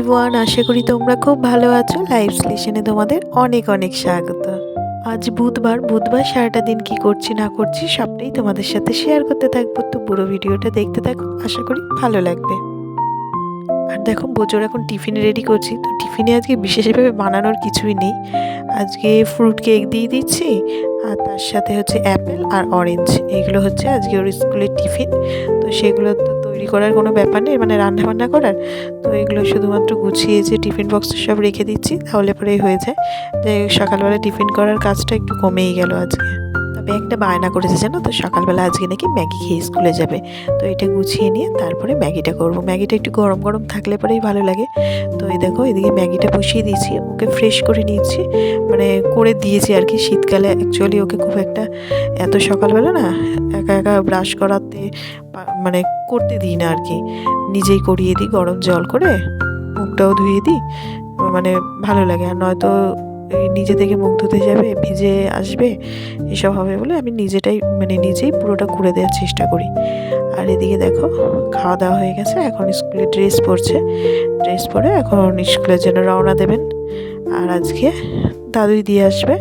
Everyone আশা করি তোমরা খুব ভালো আছো। লাইভ স্টেশনে তোমাদের অনেক অনেক স্বাগত। আজ বুধবার বুধবার সারাটা দিন কি করছি, না করছি সবটাই তোমাদের সাথে শেয়ার করতে থাকব। তো পুরো ভিডিওটা দেখতে থাকো, আশা করি ভালো লাগবে। আর দেখো বোঝোর এখন টিফিন রেডি করছি। তো টিফিনে আজকে বিশেষভাবে বানানোর কিছুই নেই। আজকে ফ্রুট কেক দিয়ে দিচ্ছি, আর তার সাথে হচ্ছে অ্যাপেল আর অরেঞ্জ এগুলো হচ্ছে আজকে ওর স্কুলের টিফিন। তো সেগুলো তো তৈরি করার কোনো ব্যাপার নেই মানে রান্না বান্না করার। তো এগুলো শুধুমাত্র গুছিয়ে যে টিফিন বক্সে সব রেখে দিচ্ছি, তাহলে পরেই হয়ে যায়। তাই সকালবেলা টিফিন করার কাজটা একটু কমেই গেল আজকে। তবে একটা বায়না করেছে, জানো তো? সকালবেলা আজকে নাকি ম্যাগি খেয়ে স্কুলে যাবে। তো এটা গুছিয়ে নিয়ে তারপরে ম্যাগিটা করব। ম্যাগিটা একটু গরম গরম থাকলে পরেই ভালো লাগে। তো এই দেখো, এদিকে ম্যাগিটা বসিয়ে দিয়েছি, ওকে ফ্রেশ করে নিয়েছি। মানে করে দিয়েছি আর কি শীতকালে। অ্যাকচুয়ালি ওকে খুব একটা এত সকালবেলা না একা একা ব্রাশ করাতে মানে করতে দিই না আর কি। নিজেই করিয়ে দিই, গরম জল করে, মুখটাও ধুয়ে দিই মানে ভালো লাগে। আর নয়তো নিজে থেকে মুখ ধুতে যাবে, ভিজে আসবে, এসব হবে বলে আমি নিজেটাই মানে নিজেই পুরোটা করে দেওয়ার চেষ্টা করি। আর এদিকে দেখো, খাওয়া দাওয়া হয়ে গেছে, এখন স্কুলে ড্রেস পরছে। ড্রেস পরে এখন স্কুলের জন্য রওনা দেবেন। আর আজকে দাদুই দিয়ে আসবে,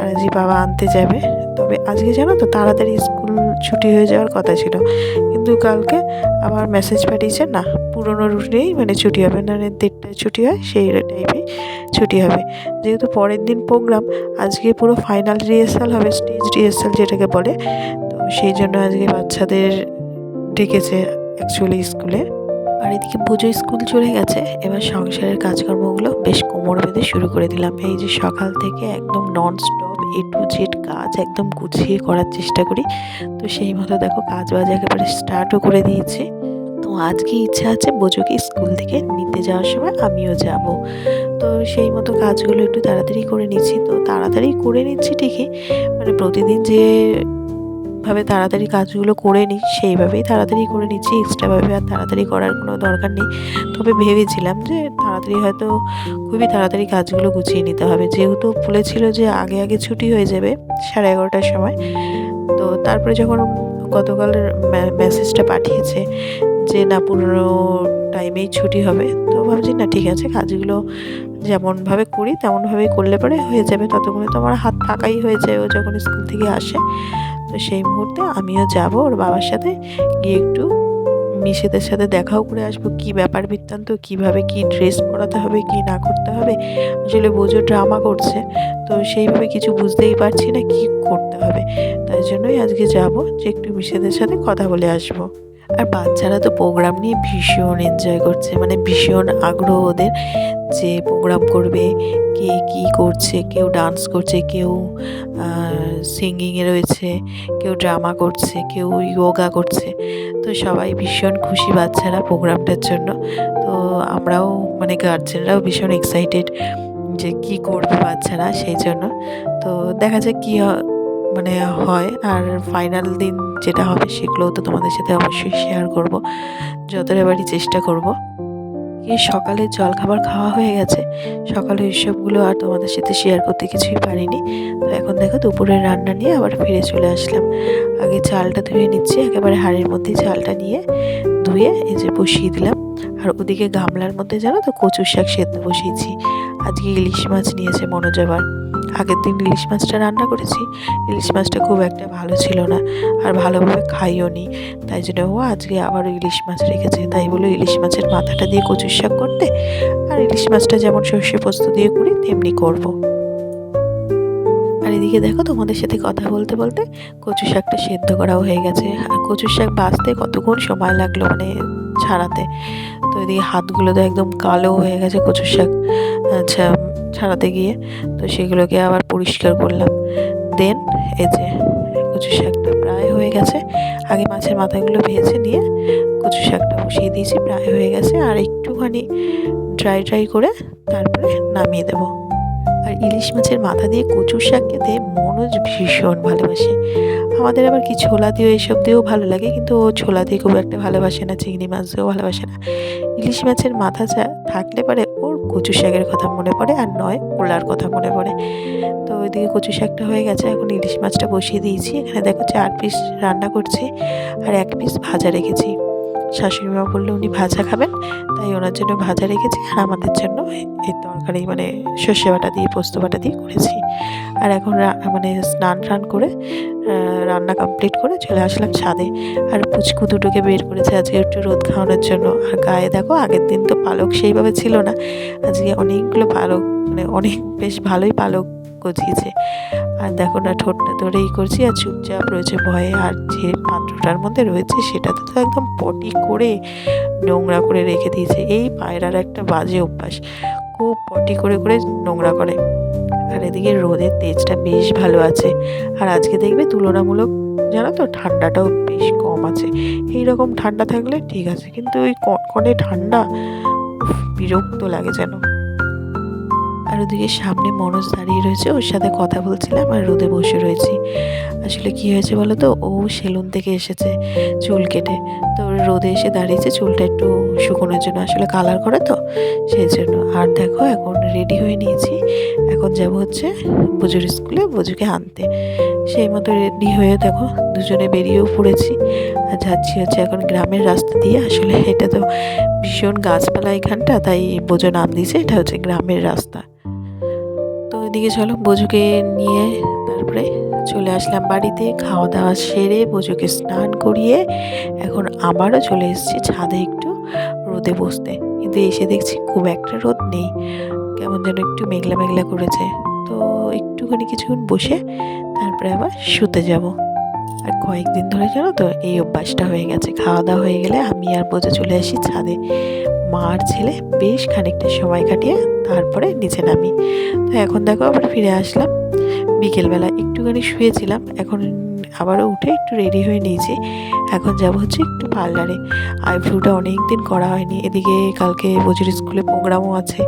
আর আজকে বাবা আনতে যাবে। তবে আজকে জানো তো তাড়াতাড়ি স্কুল ছুটি হয়ে যাওয়ার কথা ছিল। কিন্তু কালকে আবার মেসেজ পাঠিয়েছে, না, পুরোনো রুটেই মানে ছুটি হবে। মানে দেড়টায় ছুটি হয়, সেই টাইপেই ছুটি হবে। যেহেতু পরের দিন প্রোগ্রাম আজকে পুরো ফাইনাল রিহার্সাল হবে স্টেজ রিহার্সাল যেটাকে বলে। তো সেই জন্য আজকে বাচ্চাদের ডেকেছে অ্যাকচুয়ালি স্কুলে। আর এদিকে পুজো স্কুল চলে গেছে? এবার সংসারের কাজকর্মগুলো বেশ কোমর বেঁধে শুরু করে দিলাম। এই যে সকাল থেকে একদম non stop A to Z কাজ একদম গুছিয়ে করার চেষ্টা করি। তো সেই মতো দেখো কাজ বাজ একেবারে স্টার্টও করে দিয়েছে তো আজকে ইচ্ছা আছে বোঝোকে স্কুল থেকে নিতে যাওয়ার সময় আমিও যাব। তো সেই মতো কাজগুলো একটু তাড়াতাড়ি করে নিচ্ছি। তো তাড়াতাড়ি করে নিচ্ছি ঠিকই। মানে প্রতিদিন যে ভাবে তাড়াতাড়ি কাজগুলো করে নিই, সেইভাবেই তাড়াতাড়ি করে নিচ্ছি। এক্সট্রাভাবে আর তাড়াতাড়ি করার কোনো দরকার নেই। তবে ভেবেছিলাম যে তাড়াতাড়ি হয়তো খুবই তাড়াতাড়ি কাজগুলো গুছিয়ে নিতে হবে। যেহেতু বলেছিল যে আগে আগে ছুটি হয়ে যাবে সাড়ে এগারোটার সময়। তো তারপরে যখন গতকালের মেসেজটা পাঠিয়েছে যে না পুরো টাইমেই ছুটি হবে, তো ভাবছি না, ঠিক আছে, কাজগুলো যেমনভাবে করি তেমনভাবেই করলে পরে হয়ে যাবে। ততক্ষণে তো আমার হাত ফাঁকাই হয়ে যায়, ও যখন স্কুল থেকে আসে। তো সেই মুহূর্তে আমিও যাব ওর বাবার সাথে, গিয়ে একটু মিশেদের সাথে দেখাও করে আসব, কি ব্যাপার বৃত্তান্ত, কীভাবে কি ড্রেস পরাতে হবে, কি না করতে হবে। আসলে বোঝো ড্রামা করছে, তো সেইভাবে কিছু বুঝতেই পারছি না কি করতে হবে। তাই জন্যই আজকে যাব, যে একটু মিশেদের সাথে কথা বলে আসব। আর বাচ্চারা তো প্রোগ্রাম নিয়ে ভীষণ এনজয় করছে মানে ভীষণ আগ্রহ ওদের যে প্রোগ্রাম করবে, কে কি করছে, কেউ ডান্স করছে, কেউ সিঙ্গিংয়ে রয়েছে, কেউ ড্রামা করছে, কেউ যোগা করছে, তো সবাই ভীষণ খুশি বাচ্চারা প্রোগ্রামটার জন্য। তো আমরাও মানে গার্জেনরাও ভীষণ এক্সাইটেড যে কি করবে বাচ্চারা সেই জন্য। তো দেখা যাক কী মানে হয়, আর ফাইনাল দিন যেটা হবে সেগুলোও তো তোমাদের সাথে অবশ্যই শেয়ার করব। যতটা বাড়ি চেষ্টা করব। এই সকালে জলখাবার খাওয়া হয়ে গেছে? সকালে এসবগুলো আর তোমাদের সাথে শেয়ার করতে কিছুই পারিনি। তো এখন দেখো দুপুরের রান্না নিয়ে আবার ফিরে চলে আসলাম। আগে চালটা ধুয়ে নিচ্ছি, একেবারে হাড়ের মধ্যে চালটা নিয়ে ধুয়ে এই যে বসিয়ে দিলাম। আর ওদিকে গামলার মধ্যে জানো তো কচুর শাক সেদ্ধ বসিয়েছি। আজকে ইলিশ মাছ নিয়েছে মনোজ আবার আগের দিন ইলিশ মাছটা রান্না করেছি, ইলিশ মাছটা খুব একটা ভালো ছিল না আর ভালোভাবে খাইও নি। তাই জন্য ও আজকে আবারও ইলিশ মাছ রেখেছে। তাই বলে ইলিশ মাছের মাথাটা দিয়ে কচুর শাক করতে আর ইলিশ মাছটা যেমন সর্ষে পোস্ত দিয়ে করি, তেমনি করব। আর এদিকে দেখো তোমাদের সাথে কথা বলতে বলতে কচু শাকটা সেদ্ধ করাও হয়ে গেছে। আর কচুর শাক বাঁচতে কতক্ষণ সময় লাগল মানে ছাড়াতে? তো এদিকে হাতগুলো তো একদম কালো হয়ে গেছে কচুর শাক। আচ্ছা ছাড়াতে গিয়ে, তো সেগুলোকে আবার পরিষ্কার করলাম। দেন এই যে কচু শাকটা প্রায় হয়ে গেছে, আগে মাছের মাথাগুলো ভেজে নিয়ে কচু শাকটা বসিয়ে দিয়েছি, প্রায় হয়ে গেছে, আর একটুখানি ড্রাই ড্রাই করে তারপরে নামিয়ে দেবো। আর ইলিশ মাছের মাথা দিয়ে কচুর শাক খেতে মনোজ ভীষণ ভালোবাসে। আমাদের আবার কি ছোলা দিয়েও এইসব দিয়েও ভালো লাগে, কিন্তু ও ছোলা দিয়ে খুব একটা ভালোবাসে না, চিংড়ি মাছ দিয়েও ভালোবাসে না। ইলিশ মাছের মাথা চা থাকলে পরে ওর কচু শাকের কথা মনে পড়ে আর নয় ওলার কথা মনে পড়ে। তো ওইদিকে কচু শাকটা হয়ে গেছে, এখন ইলিশ মাছটা বসিয়ে দিয়েছি। এখানে দেখো চার পিস রান্না করছি আর এক পিস ভাজা রেখেছি। শাশুড়ি মা বলল, উনি ভাজা খাবেন? তাই ওনার জন্য ভাজা রেখেছি আর আমাদের জন্য এই তরকারি মানে সর্ষে বাটা দিয়ে পোস্ত বাটা দিয়ে করেছি। আর এখন মানে স্নান টান করে রান্না কমপ্লিট করে চলে আসলাম ছাদে। আর পুচকু দুটোকে বের করেছে আজকে একটু রোদ খাওয়ানোর জন্য। আর গায়ে দেখো, আগের দিন তো পালক সেইভাবে ছিল না। আজকে অনেকগুলো পালক মানে অনেক বেশ ভালোই পালক গজিয়েছে। আর দেখো না, ঠোঁটটা ধরেই করছি আর চুপচাপ রয়েছে ভয়ে। আর যে পাত্রটার মধ্যে রয়েছে সেটাতে তো একদম পটি করে নোংরা করে রেখে দিয়েছে। এই পায়রার একটা বাজে অভ্যাস। খুব পটি করে করে নোংরা করে। আর এদিকে রোদের তেজটা বেশ ভালো আছে। আর আজকে দেখবে তুলনামূলক, জানো তো, ঠান্ডাটাও বেশ কম আছে। এই রকম ঠান্ডা থাকলে ঠিক আছে, কিন্তু ওই কনকনে ঠান্ডা বিরক্ত লাগে যেন। আর ওদিকে সামনে মনোজ দাঁড়িয়ে রয়েছে, ওর সাথে কথা বলছিলাম আর রোদে বসে রয়েছি। আসলে কি হয়েছে বলো তো? ও সেলুন থেকে এসেছে চুল কেটে। তো রোদে এসে দাঁড়িয়েছে, চুলটা একটু শুকোনোর জন্য। আসলে কালার করে তো, সেই জন্য। আর দেখো, এখন রেডি হয়ে নিয়েছি। এখন যাব হচ্ছে বুজুর স্কুলে, বুজুকে আনতে। সেই মতো রেডি হয়ে দেখো, দুজনে বেরিয়েও পড়েছি। আর যাচ্ছি হচ্ছে এখন গ্রামের রাস্তা দিয়ে। আসলে এটা তো ভীষণ গাছপালা এখানটা, তাই বোঝো নাম দিয়েছে, এটা হচ্ছে গ্রামের রাস্তা। ওইদিকে চলো বজুকে নিয়ে তারপরে চলে আসলাম বাড়িতে। খাওয়া দাওয়া সেরে বজুকে স্নান করিয়ে এখন আবারও চলে এসেছি ছাদে একটু রোদে বসতে। কিন্তু এসে দেখছি খুব একটা রোদ নেই, কেমন যেন একটু মেঘলা মেঘলা করেছে। তো একটুখানি কিছুক্ষণ বসে তারপরে আবার শুতে যাব। আর কয়েকদিন ধরে জানো তো এই অভ্যাসটা হয়ে গেছে। খাওয়া দাওয়া হয়ে গেলে আমি আর বোঝা চলে আসি ছাদে। মা আর ছেলে বেশ খানিকটা সময় কাটিয়ে তারপরে নিচে নামি। তো এখন দেখো আবার ফিরে আসলাম। বিকেলবেলা একটুখানি শুয়েছিলাম, এখন আবারও উঠে একটু রেডি হয়ে নিয়েছি। এখন যাব হচ্ছে একটু পার্লারে। আইব্রোটা অনেক দিন করা হয়নি, এদিকে কালকে বজুর স্কুলে প্রোগ্রামও আছে।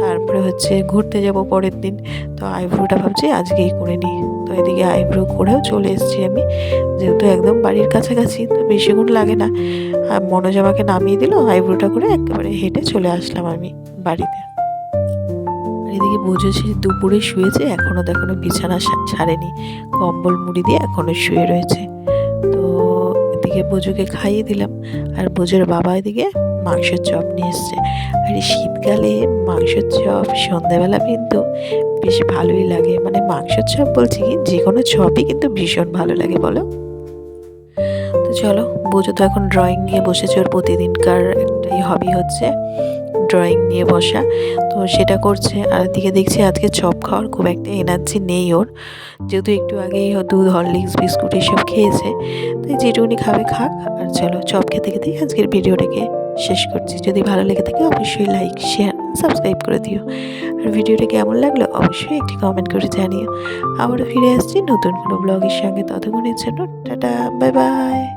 তারপরে হচ্ছে ঘুরতে যাব পরের দিন। তো আইব্রোটা ভাবছি আজকেই করে নিই। তো এদিকে আইব্রো করেও চলে এসেছি আমি। যেহেতু একদম বাড়ির কাছাকাছি, তো বেশিক্ষণ লাগে না। আর মনোজ আমাকে নামিয়ে দিল, আইব্রোটা করে একেবারে হেঁটে চলে আসলাম আমি বাড়িতে। এদিকে বুঝেছি দুপুরে শুয়েছে এখনও দেখো বিছানা ছাড়েনি। কম্বল মুড়ি দিয়ে এখনও শুয়ে রয়েছে। তো এদিকে বোঝুকে খাইয়ে দিলাম। আর বোঝোর বাবা এদিকে মাংসের চপ নিয়ে এসছে। আর শীতকালে মাংসের চপ, সন্ধ্যাবেলা কিন্তু বেশ ভালোই লাগে। মানে মাংসের চপ বলছি কি যে কোনো চপই কিন্তু ভীষণ ভালো লাগে, বলো? তো চলো, বোঝো তো এখন ড্রয়িং নিয়ে বসেছে ওর প্রতিদিনকার একটাই হবি হচ্ছে ড্রয়িং নিয়ে বসা। তো সেটা করছে, আর দিকে দেখছি আজকে চপ খাওয়ার খুব একটা এনার্জি নেই ওর। যেহেতু একটু আগেই দুধ, হরলিক্স, বিস্কুট এসব খেয়েছে। তাই যেটুকুনি খাবে, খাক। চলো, চপ খেতে খেতেই আজকের ভিডিওটাকে শেষ করছি। যদি ভালো লেগে থাকে অবশ্যই লাইক শেয়ার সাবস্ক্রাইব করে দিও। আর ভিডিওটা কেমন লাগল অবশ্যই একটি কমেন্ট করে জানিও। আবারও ফিরে আসছি নতুন কোনো ব্লগের সঙ্গে। ততক্ষণের জন্য টাটা বাই বাই